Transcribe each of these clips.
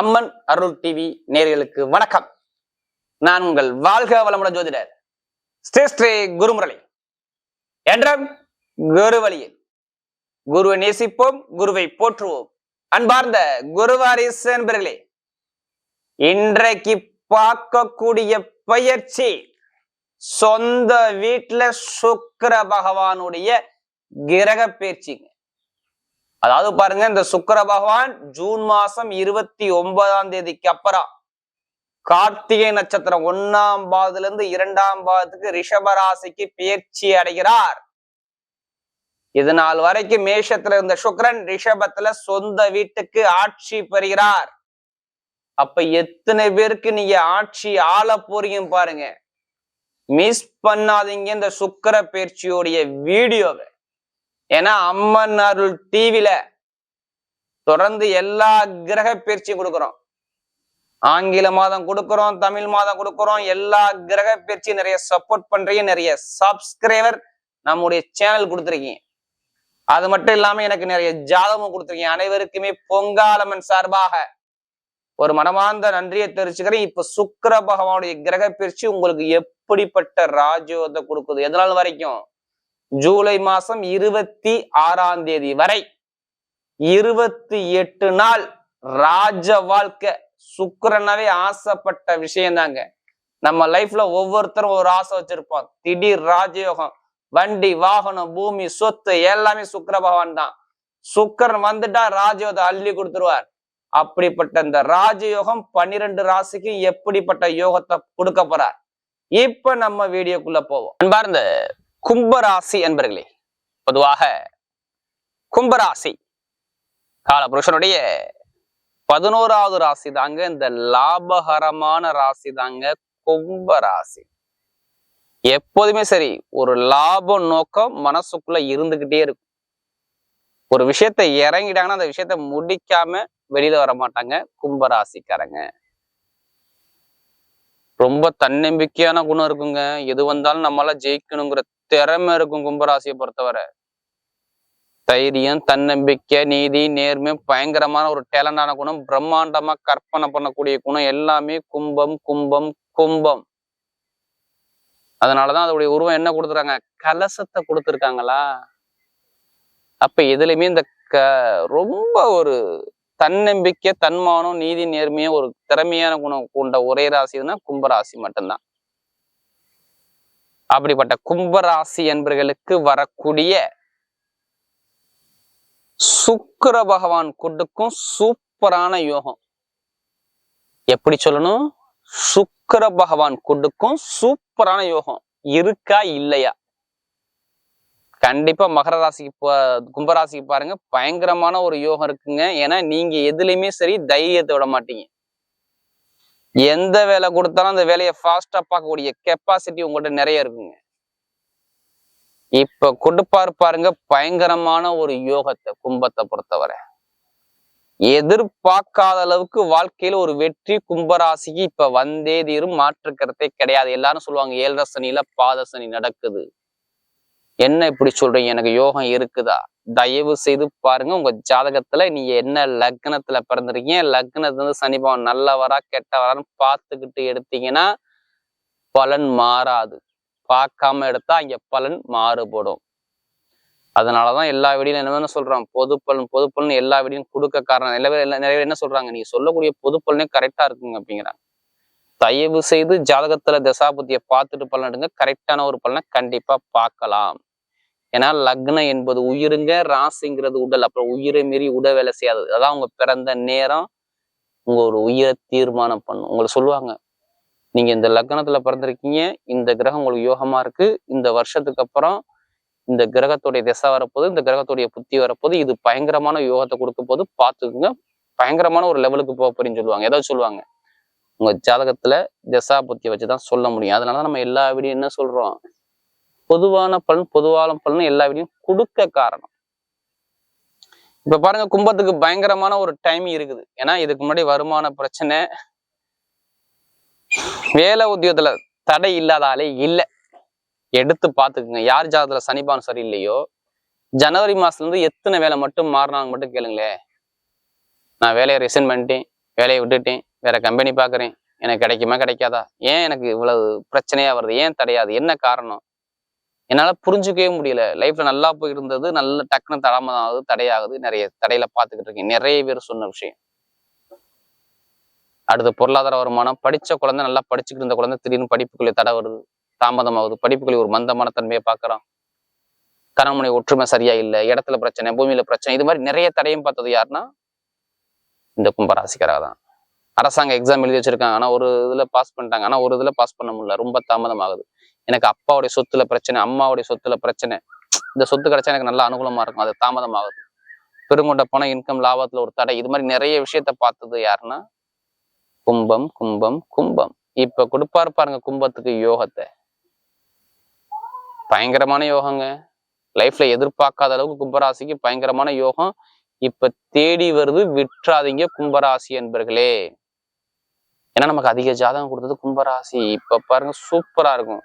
அம்மன் அருள் TV நேர்களுக்கு வணக்கம். நான் உங்கள் வாழ்க வளமுடன் ஜோதிடர் ஸ்ரீ ஸ்ரீ குருமுரளி. என்றும் குரு வழியில் குருவை நேசிப்போம் குருவை போற்றுவோம். அன்பார்ந்த குருவாரிஸ் என்பர்களே இன்றைக்கு பார்க்கக்கூடிய பயிற்சி சொந்த வீட்டுல சுக்கிர பகவானுடைய கிரக பயிற்சிங்க. அதாவது பாருங்க இந்த சுக்கர பகவான் ஜூன் மாசம் இருபத்தி ஒன்பதாம் தேதிக்கு அப்புறம் கார்த்திகை நட்சத்திரம் ஒன்னாம் பாதத்துல இருந்து இரண்டாம் பாதத்துக்கு ரிஷபராசிக்கு பயிற்சி அடைகிறார். இது நாள் வரைக்கும் மேஷத்துல இருந்த சுக்கரன் ரிஷபத்துல சொந்த வீட்டுக்கு ஆட்சி பெறுகிறார். அப்ப எத்தனை பேருக்கு நீங்க ஆட்சி ஆள போறீங்க பாருங்க. மிஸ் பண்ணாதீங்க இந்த சுக்கர பயிற்சியோடைய வீடியோவை. ஏன்னா அம்மன் அருள் தீவில தொடர்ந்து எல்லா கிரக பயிற்சியும் கொடுக்குறோம். ஆங்கில மாதம் கொடுக்குறோம் தமிழ் மாதம் கொடுக்குறோம் எல்லா கிரக பயிற்சியும் நிறைய சப்போர்ட் பண்றீங்க நிறைய சப்ஸ்கிரைபர் நம்முடைய சேனல் கொடுத்துருக்கீங்க. அது மட்டும் இல்லாம எனக்கு நிறைய ஜாதகமும் கொடுத்துருக்கீங்க. அனைவருக்குமே பொங்காலம்மன் சார்பாக ஒரு மனமார்ந்த நன்றியை தெரிவிச்சுக்கிறேன். இப்ப சுக்கர பகவானுடைய கிரக பயிற்சி உங்களுக்கு எப்படிப்பட்ட ராஜயோகத்தை கொடுக்குது? எதனால் வரைக்கும்? ஜூலை மாசம் இருபத்தி ஆறாம் தேதி வரை இருபத்தி எட்டு நாள் ராஜ வாழ்க்கை. சுக்கரனாவே ஆசைப்பட்ட விஷயம் தாங்க நம்ம லைஃப்ல ஒவ்வொருத்தரும் ஒரு ஆசை வச்சிருப்போம். திடீர் ராஜயோகம் வண்டி வாகனம் பூமி சொத்து எல்லாமே சுக்கர பகவான் தான். சுக்கரன் வந்துட்டா ராஜயோகத்தை அள்ளி கொடுத்துருவார். அப்படிப்பட்ட இந்த ராஜயோகம் பன்னிரெண்டு ராசிக்கு எப்படிப்பட்ட யோகத்தை கொடுக்க போறார்? இப்ப நம்ம வீடியோக்குள்ள போவோம். அன்பார்ந்த கும்பராசி என்பர்களே பொதுவாக கும்பராசி காலபுருஷனுடைய பதினோராவது ராசி தாங்க இந்த லாபகரமான ராசி தாங்க கும்பராசி. எப்போதுமே சரி ஒரு லாப நோக்கம் மனசுக்குள்ள இருந்துகிட்டே இருக்கும். ஒரு விஷயத்த இறங்கிட்டாங்கன்னா அந்த விஷயத்த முடிக்காம வெளியில வர மாட்டாங்க கும்பராசிக்காரங்க. ரொம்ப தன்னம்பிக்கையான குணம் இருக்குங்க. எது வந்தாலும் நம்மளால ஜெயிக்கணுங்கிற திறமை இருக்கும் கும்பராசியை பொறுத்தவரை தைரியம் தன்னம்பிக்கை நீதி நேர்மை பயங்கரமான ஒரு டேலண்டான குணம் பிரம்மாண்டமா கற்பனை பண்ணக்கூடிய குணம் எல்லாமே கும்பம் கும்பம் கும்பம். அதனாலதான் அதோடைய உருவம் என்ன கொடுத்துருக்காங்க? கலசத்தை கொடுத்துருக்காங்களா? அப்ப எதுலையுமே இந்த க ரொம்ப ஒரு தன்னம்பிக்கை தன்மானம் நீதி நேர்மையும் ஒரு திறமையான குணம் கொண்ட ஒரே ராசினா கும்பராசி மட்டும்தான். அப்படிப்பட்ட கும்பராசி என்பர்களுக்கு வரக்கூடிய சுக்கர பகவான் கொடுக்கும் சூப்பரான யோகம். எப்படி சொல்லணும்? சுக்கர பகவான் கொடுக்கும் சூப்பரான யோகம். இருக்கா இல்லையா? கண்டிப்பா மகர ராசிக்கு பா- கும்பராசிக்கு பாருங்க பயங்கரமான ஒரு யோகம் இருக்குங்க. ஏன்னா நீங்க எதுலையுமே சரி தைரியத்தை விட மாட்டீங்க. எந்த வேலை கொடுத்தாலும் அந்த வேலையை ஃபாஸ்டா பார்க்கக்கூடிய கெப்பாசிட்டி உங்கள்கிட்ட நிறைய இருக்குங்க. இப்ப கொடுப்பாரு பாருங்க பயங்கரமான ஒரு யோகத்தை கும்பத்தை பொறுத்தவரை. எதிர்பார்க்காத அளவுக்கு வாழ்க்கையில ஒரு வெற்றி கும்பராசிக்கு இப்ப வந்தே தீரும் மாற்றுக்கிறதே கிடையாது. எல்லாரும் சொல்லுவாங்க ஏழரை சனியில பாத சனி நடக்குது. என்ன இப்படி சொல்றீங்க? எனக்கு யோகம் இருக்குதா? தயவு செய்து பாருங்க. உங்க ஜாதகத்துல நீங்க என்ன லக்னத்துல பிறந்திருக்கீங்க? லக்னத்துல சனி பவன் நல்லவரா கெட்டவரான்னு பார்த்துக்கிட்டு எடுத்தீங்கன்னா பலன் மாறாது. பார்க்காம எடுத்தா இங்க பலன் மாறுபடும். அதனாலதான் எல்லா வீடியும் என்ன சொல்றான் பொது பலன் பொது பலன் எல்லா வீடியும் கொடுக்க காரணம். எல்லா- நிறைய பேர் என்ன சொல்றாங்க? நீங்க சொல்லக்கூடிய பொது பலனே கரெக்டா இருக்குங்க அப்படிங்கிறாங்க தயவு செய்து ஜாதகத்துல தசாபுத்தியை பார்த்துட்டு பலனடுங்க கரெக்டான ஒரு பலனை கண்டிப்பா பார்க்கலாம். ஏன்னா லக்னம் என்பது உயிருங்க ராசிங்கிறது உடல். அப்புறம் உயிரை மீறி உட வேலை செய்யாது. அதான் உங்க பிறந்த நேரம் உங்க ஒரு உயிரை தீர்மானம் பண்ணும். உங்களை சொல்லுவாங்க நீங்க இந்த லக்னத்துல பிறந்திருக்கீங்க இந்த கிரகம் உங்களுக்கு யோகமா இருக்கு. இந்த வருஷத்துக்கு அப்புறம் இந்த கிரகத்துடைய திசை வரப்போது இந்த கிரகத்துடைய புத்தி வரப்போது இது பயங்கரமான யோகத்தை கொடுக்க போது பார்த்துக்குங்க. பயங்கரமான ஒரு லெவலுக்கு போக போறீங்கன்னு சொல்லுவாங்க. ஏதாவது சொல்லுவாங்க உங்க ஜாதகத்துல திசா புத்தியை வச்சுதான் சொல்ல முடியும். அதனாலதான் நம்ம எல்லா வீடியும் என்ன சொல்றோம்? பொதுவான பலன் பொதுவான பலன் எல்லா வீடியும் கொடுக்க காரணம். இப்ப பாருங்க கும்பத்துக்கு பயங்கரமான ஒரு டைம் இருக்குது. ஏன்னா இதுக்கு முன்னாடி வருமான பிரச்சனை. வேலை உத்தியோகத்துல தடை இல்லாத ஆளே இல்லை. எடுத்து பார்த்துக்குங்க. யார் ஜாதகத்துல சனிபான் சரியில்லையோ? ஜனவரி மாசத்துல இருந்து எத்தனை வேலை மட்டும் மாறினாங்க மட்டும் கேளுங்களேன். நான் வேலையை ரிசைன் பண்ணிட்டேன். வேலையை விட்டுட்டேன். வேற கம்பெனி பார்க்குறேன். எனக்கு கிடைக்குமா கிடைக்காதா? ஏன் எனக்கு இவ்வளவு பிரச்சனையா வருது? ஏன் தடையாது? என்ன காரணம்? என்னால புரிஞ்சுக்கவே முடியல. லைஃப்ல நல்லா போயிட்டு இருந்தது நல்ல டக்குன்னு தடமதாவது தடையாகுது நிறைய தடையில பார்த்துக்கிட்டு இருக்கேன். நிறைய பேர் சொன்ன விஷயம். அடுத்து பொருளாதார வருமானம். படிச்ச குழந்தை நல்லா படிச்சுக்கிட்டு இருந்த குழந்தை திடீர்னு படிப்புக்குள்ளே தடை வருது தாமதமாகுது. படிப்புக்குள்ளே ஒரு மந்தமான தன்மையை பார்க்கறான். கணவனை ஒற்றுமை சரியா இல்லை இடத்துல பிரச்சனை பூமியில பிரச்சனை இது மாதிரி நிறைய தடையும் பார்த்தது யாருன்னா? இந்த கும்பராசிக்காராக தான். அரசாங்க எக்ஸாம் எழுதி வச்சிருக்காங்க. ஆனால் ஒரு இதில் பாஸ் பண்ணிட்டாங்க. ஆனால் ஒரு இதில் பாஸ் பண்ண முடியல. ரொம்ப தாமதம் ஆகுது எனக்கு அப்பாவுடைய சொத்துல பிரச்சனை அம்மாவுடைய சொத்துல பிரச்சனை. இந்த சொத்து கிடைச்சா எனக்கு நல்ல அனுகூலமா இருக்கும். அது தாமதம் ஆகுது பெருங்கொண்ட பணம் இன்கம் லாபத்துல ஒரு தடை. இது மாதிரி நிறைய விஷயத்த பார்த்தது யாருன்னா கும்பம் கும்பம் கும்பம். இப்ப கொடுப்பாரு பாருங்க கும்பத்துக்கு யோகத்தை. பயங்கரமான யோகங்க. லைஃப்ல எதிர்பார்க்காத அளவுக்கு கும்பராசிக்கு பயங்கரமான யோகம். இப்ப தேடி வருது விட்டுறாதீங்க கும்பராசி என்பர்களே ஏன்னா நமக்கு அதிக ஜாதகம் கொடுத்தது கும்பராசி. இப்ப பாருங்க சூப்பரா இருக்கும்.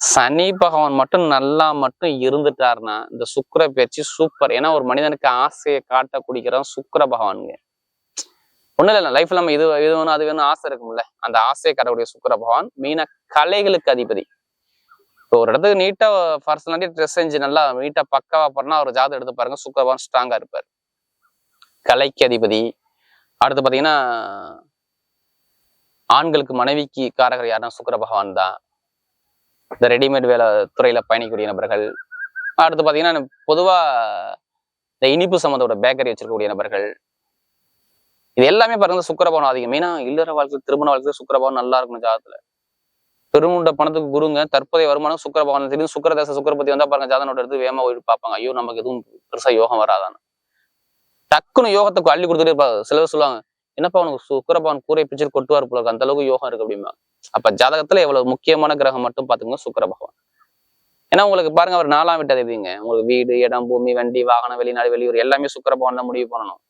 சனி பகவான் மட்டும் நல்லா மட்டும் இருந்துட்டாருன்னா இந்த சுக்கிர பேச்சு சூப்பர் ஏன்னா ஒரு மனிதனுக்கு ஆசையை காட்ட குடிக்கிறவன் சுக்கிர பகவானுங்க. ஒண்ணும் இல்லை லைஃப்ல நம்ம இது இது வேணும் அது வேணும் ஆசை இருக்கும்ல. அந்த ஆசையை காட்டக்கூடிய சுக்கர பகவான் மெயினா கலைகளுக்கு அதிபதி. இப்போ ஒரு இடத்துக்கு நீட்டா பர்சனாலிட்டி ட்ரெஸ் செஞ்சு நல்லா நீட்டா பக்காவா பண்ணா அவர் ஜாதகம் எடுத்து பாருங்க சுக்கர பகவான் ஸ்ட்ராங்கா இருப்பார். கலைக்கு அதிபதி. அடுத்து பாத்தீங்கன்னா ஆண்களுக்கு மனைவிக்கு காரகர் யாருன்னா சுக்கர பகவான் தான். இந்த ரெடிமேட் வேலை துறையில பயணிக்கக்கூடிய நபர்கள். அடுத்து பாத்தீங்கன்னா பொதுவா இந்த இனிப்பு சம்மந்தோட பேக்கரி வச்சிருக்கக்கூடிய நபர்கள். இது எல்லாமே பாருங்க சுக்கரபவன் அதிகம் மெயினாக இல்லற வாழ்க்கை திருமண வாழ்க்கை சுக்கரபவன் நல்லா இருக்கணும் ஜாதத்தில் பெருமுண்ட பணத்துக்கு குருங்க தற்போதைய வருமானம் சுக்கரபவன் திடீர்னு சுக்கரதேச சுக்கரபதி வந்தா பாருங்க ஜாதனோட எடுத்து வேகமா போய் பார்ப்பாங்க. ஐயோ நமக்கு எதுவும் பெருசா யோகம் வராதான்னு. டக்குன்னு யோகத்தை அள்ளி கொடுத்துட்டே இருப்பாங்க சிலர் சொல்லுவாங்க என்னப்பா உனக்கு சுக்கரபவன் கூரை பிச்சு கொட்டுவார் போல அந்த அளவுக்கு யோகம் இருக்கு அப்படிமா அப்ப ஜாதகத்துல எவ்வளவு முக்கியமான கிரகம் மட்டும் பாத்துக்கோங்க சுக்கிர பகவான். ஏன்னா உங்களுக்கு பாருங்க அவர் நாலாம் வீட்டு எதுங்க உங்களுக்கு வீடு இடம் பூமி வண்டி வாகனம் வெளிநாடு வெளியூர் எல்லாமே சுக்கிர தான் முடிவு பண்ணணும்.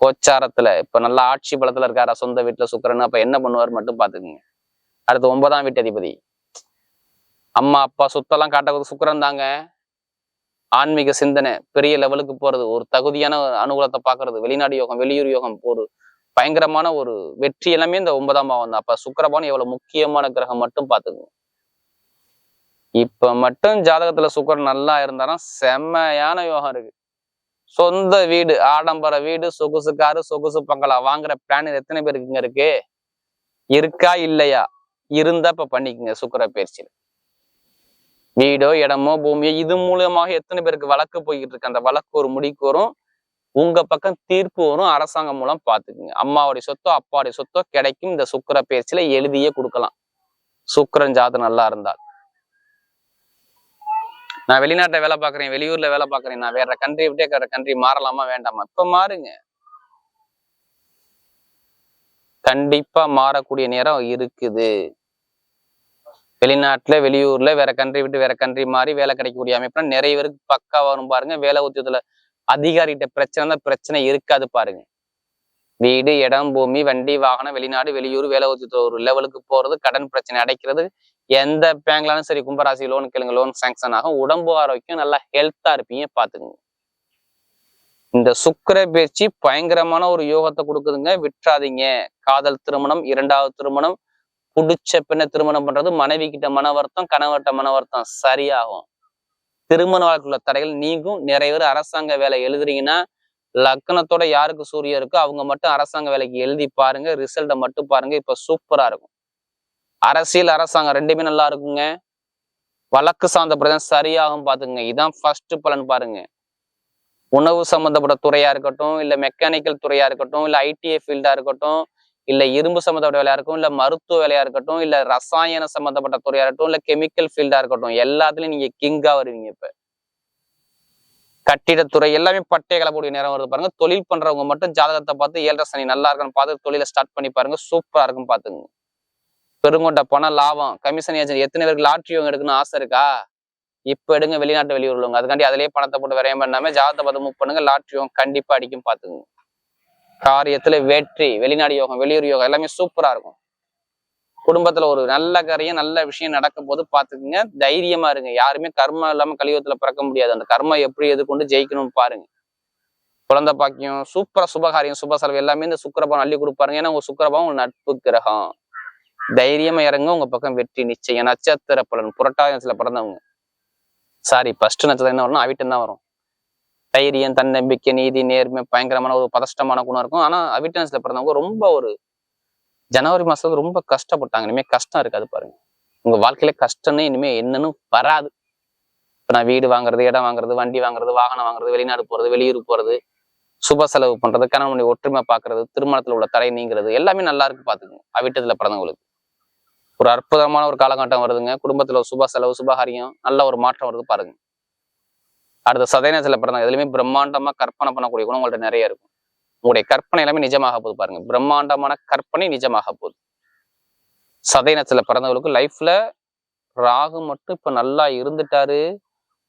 கோச்சாரத்துல இப்ப நல்லா ஆட்சி பலத்துல இருக்காரா சொந்த வீட்டுல சுக்கரன். அப்ப என்ன பண்ணுவார் மட்டும் பாத்துக்கோங்க. அடுத்து ஒன்பதாம் வீட்டு அதிபதி. அம்மா அப்பா சுத்தெல்லாம் காட்டக்கூடிய சுக்கிரன் தாங்க. ஆன்மீக சிந்தனை பெரிய லெவலுக்கு போறது ஒரு தகுதியான அனுகூலத்தை பாக்குறது வெளிநாடு யோகம் வெளியூர் யோகம் ஒரு பயங்கரமான ஒரு வெற்றி எல்லாமே இந்த ஒன்பதாம் பாவம் தான். அப்ப சுக்கரபானு எவ்வளவு முக்கியமான கிரகம் மட்டும் பாத்துக்கோங்க இப்ப மட்டும் ஜாதகத்துல சுக்கரன் நல்லா இருந்தாலும் செம்மையான யோகம் இருக்கு. சொந்த வீடு ஆடம்பர வீடு சொகுசு காரு சொகுசு பங்களா வாங்குற பிளான் எத்தனை பேருக்குங்க இருக்கு? இருக்கா இல்லையா? இருந்தா இப்ப பண்ணிக்கங்க சுக்கர பயிற்சியில். வீடோ இடமோ பூமியோ இது மூலியமாக எத்தனை பேருக்கு வழக்கு போய்கிட்டு இருக்கு? அந்த வழக்கு ஒரு முடிக்கு வரும் உங்க பக்கம் தீர்ப்பு வரும் அரசாங்கம் மூலம் பாத்துக்குங்க அம்மாவுடைய சொத்தோ அப்பாவுடைய சொத்தோ கிடைக்கும். இந்த சுக்கிர பேச்சில எழுதியே கொடுக்கலாம். சுக்கரன் ஜாதகம் நல்லா இருந்தால் நான் வெளிநாட்டுல வேலை பார்க்கறேன் வெளியூர்ல வேலை பார்க்கறேன். நான் வேற கண்ட்ரி விட்டே வேற கண்ட்ரி மாறலாமா வேண்டாமா? இப்ப மாறுங்க. கண்டிப்பா மாறக்கூடிய நேரம் இருக்குது. வெளிநாட்டுல வெளியூர்ல வேற கண்ட்ரி விட்டு வேற கண்ட்ரி மாதிரி வேலை கிடைக்கக்கூடிய அமைப்புனா நிறைய பேருக்கு பக்கா வரும் பாருங்க. வேலை உத்தியத்தில் அதிகாரிகிட்ட பிரச்சனை தான் பிரச்சனை இருக்காது பாருங்க. வீடு இடம் பூமி வண்டி வாகனம் வெளிநாடு வெளியூர் வேலை உத்தியத்தில் ஒரு லெவலுக்கு போறது கடன் பிரச்சனை அடைக்கிறது. எந்த பேங்க்லாலும் சரி கும்பராசி லோன் கேளுங்க லோன் சாங்ஷன் ஆகும். உடம்பு ஆரோக்கியம் நல்லா ஹெல்த்தா இருப்பீங்க பாத்துக்குங்க இந்த சுக்கிர பேச்சு பயங்கரமான ஒரு யோகத்தை கொடுக்குதுங்க. விட்டுறாதீங்க. காதல் திருமணம் இரண்டாவது திருமணம் புடிச்ச பெண்ணை திருமணம் பண்றது மனைவி கிட்ட மன வருத்தம் கணவர்கிட்ட மன வருத்தம் சரியாகும். திருமண வாழ்க்கையுள்ள தடைகள் நீங்கும். நிறைய பேர் அரசாங்க வேலை எழுதுறீங்கன்னா லக்னத்தோட யாருக்கு சூரிய இருக்கோ அவங்க மட்டும் அரசாங்க வேலைக்கு எழுதி பாருங்க ரிசல்ட்டை மட்டும் பாருங்க இப்ப சூப்பரா இருக்கும். அரசியல் அரசாங்கம் ரெண்டுமே நல்லா இருக்குங்க. வழக்கு சார்ந்த பிரதம் சரியாகும் பாத்துங்க இதான் ஃபர்ஸ்ட் பலன் பாருங்க. உணவு சம்பந்தப்பட்ட துறையா இருக்கட்டும் இல்ல மெக்கானிக்கல் துறையா இருக்கட்டும் இல்ல ஐடிஐ ஃபீல்டா இருக்கட்டும் இல்ல இரும்பு சம்மந்தப்பட்ட வேலையா இருக்கும் இல்ல மருத்துவ வேலையா இருக்கட்டும் இல்ல ரசாயன சம்பந்தப்பட்ட துறையா இருக்கட்டும் இல்ல கெமிக்கல் ஃபீல்டா இருக்கட்டும் எல்லாத்துலயும் நீங்க கிங்கா வருவீங்க இப்ப. கட்டிடத்துறை எல்லாமே பட்டை கிளப்பக்கூடிய நேரம் வருது பாருங்க. தொழில் பண்றவங்க மட்டும் ஜாதகத்தை பார்த்து ஏழரை சனி நல்லா இருக்குன்னு பார்த்து தொழிலை ஸ்டார்ட் பண்ணி பாருங்க. சூப்பரா இருக்கும் பாத்துங்க பெருங்கொண்ட பணம் லாபம் கமிஷன் ஏஜென்ட் எத்தனை பேருக்கு லாட்ரி வாங்க எடுக்கணும்னு ஆசை இருக்கா? இப்ப எடுங்க வெளிநாட்டு வெளியூர் உள்ளவங்க. அதுக்காண்டி அதிலேயே பணத்தை போட்டு விரையம் பண்ணாம ஜாதகத்தை பார்த்து மூவ் பண்ணுங்க. லாட்ரி யோகம் கண்டிப்பா அடிக்கும் பாத்துங்க காரியத்துல வெற்றி வெளிநாடு யோகம் வெளியூர் யோகம் எல்லாமே சூப்பரா இருக்கும். குடும்பத்துல ஒரு நல்ல காரியம் நல்ல விஷயம் நடக்கும் போது பாத்துக்குங்க தைரியமா இருங்க. யாருமே கர்மம் இல்லாம கலியுகத்துல பிறக்க முடியாது. அந்த கர்மம் எப்படி எதிர்கொண்டு ஜெயிக்கணும்னு பாருங்க. குழந்தை பாக்கியம் சூப்பரா சுபகாரியம் சுப செலவு எல்லாமே இந்த சுக்கரபாவம் அள்ளி கொடுப்பாருங்க. ஏன்னா உங்க சுக்கரபாவம் உங்க நட்பு கிரகம். தைரியமா இறங்க உங்க பக்கம் வெற்றி நிச்சயம். நட்சத்திர பலன் புரட்டாயத்துல பிறந்தவங்க. சாரி ஃபர்ஸ்ட் நட்சத்திரம் என்ன வரும்னா அவிட்டம் தான் வரும். தைரியம் தன்னம்பிக்கை நீதி நேர்மை பயங்கரமான ஒரு பதஷ்டமான குணம் இருக்கும். ஆனா அவிட்டன்ஸ்ல பிறந்தவங்க ரொம்ப ஒரு ஜனவரி மாசத்துல ரொம்ப கஷ்டப்பட்டாங்க. இனிமே கஷ்டம் இருக்காது பாருங்க. உங்க வாழ்க்கையில கஷ்டம்னு இனிமே என்னன்னு வராது. இப்ப நான் வீடு வாங்குறது இடம் வாங்குறது வண்டி வாங்குறது வாகனம் வாங்குறது வெளிநாடு போறது வெளியூர் போறது சுப செலவு பண்றது கணவனுடைய ஒற்றுமை பாக்குறது திருமணத்துல உள்ள தடை நீங்கிறது எல்லாமே நல்லா இருக்கு பாத்துக்கோங்க. அவிட்டத்துல பிறந்தவங்களுக்கு. ஒரு அற்புதமான ஒரு காலகட்டம் வருதுங்க. குடும்பத்துல சுப செலவு சுபகாரியம் நல்ல ஒரு மாற்றம் வருது பாருங்க. அடுத்த சதயநத்துல பிறந்தாங்க எதுலையுமே பிரம்மாண்டமாக கற்பனை பண்ணக்கூடிய குணம் உங்கள்ட்ட நிறைய இருக்கும். உங்களுடைய கற்பனை எல்லாமே நிஜமாக போகுது பாருங்க. பிரம்மாண்டமான கற்பனை நிஜமாக போகுது சதயநத்துல பிறந்தவங்களுக்கு லைஃப்ல ராகு மட்டும் இப்ப நல்லா இருந்துட்டாரு.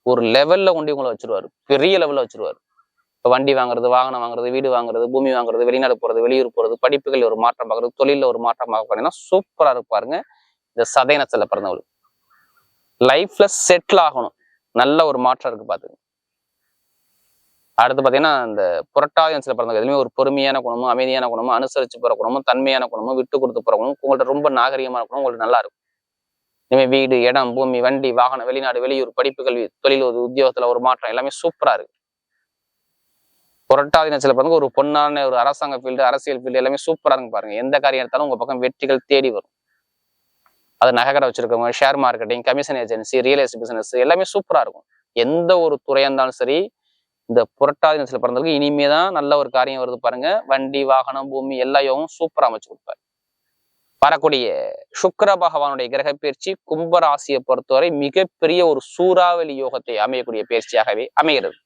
ஒரு லெவல்ல கொண்டு உங்களை வச்சிருவாரு. பெரிய லெவல்ல வச்சிருவாரு. இப்போ வண்டி வாங்குறது வாகனம் வாங்குறது வீடு வாங்குறது பூமி வாங்குறது வெளிநாடு போறது வெளியூர் போறது படிப்புகள் ஒரு மாற்றம் பார்க்கறது தொழில ஒரு மாற்றம் பார்க்கறதுனா சூப்பரா இருப்பாருங்க இந்த சதயனத்தில் பிறந்தவங்களுக்கு. லைஃப்ல செட்டில் ஆகணும். நல்ல ஒரு மாற்றம் இருக்கு பாத்துங்க அடுத்து பாத்தீங்கன்னா இந்த புரட்டாதியன்ஸ்ல பிறந்தவங்க எதுவுமே ஒரு பொறுமையான குணமும் அமைதியான குணமும் அனுசரிச்சு போகிற குணமும் தன்மையான குணமும் விட்டு கொடுத்து போற குணமும் உங்கள்கிட்ட ரொம்ப நாகரிகமான குணம் உங்களுக்கு நல்லா இருக்கும். இனிமேல் வீடு இடம் பூமி வண்டி வாகனம் வெளிநாடு வெளியூர் படிப்பு கல்வி தொழில் ஒரு உத்தியோகத்துல ஒரு மாற்றம் எல்லாமே சூப்பரா இருக்கு. புரட்டாதி நட்சத்திர பிறந்த ஒரு பொண்ணான ஒரு அரசாங்க ஃபீல்டு அரசியல் ஃபீல்டு எல்லாமே சூப்பராக இருக்கு பாருங்க. எந்த காரியம் எடுத்தாலும் உங்க பக்கம் வெற்றிகள் தேடி வரும். அது நகைக்கடை வச்சிருக்கவங்க share marketing commission agency real estate business எல்லாமே சூப்பரா இருக்கும். எந்த ஒரு துறையாக இருந்தாலும் சரி இந்த புரட்டாதி நட்சத்திர பிறந்தவங்களுக்கு இனிமே தான் நல்ல ஒரு காரியம் வருது பாருங்க. வண்டி வாகனம் பூமி எல்லா யோகமும் சூப்பரா அமைச்சு கொடுப்பாரு. வரக்கூடிய சுக்கர பகவானுடைய கிரக பயிற்சி கும்ப ராசியை பொறுத்தவரை மிகப்பெரிய ஒரு சூறாவளி யோகத்தை அமையக்கூடிய பயிற்சியாகவே அமைகிறது.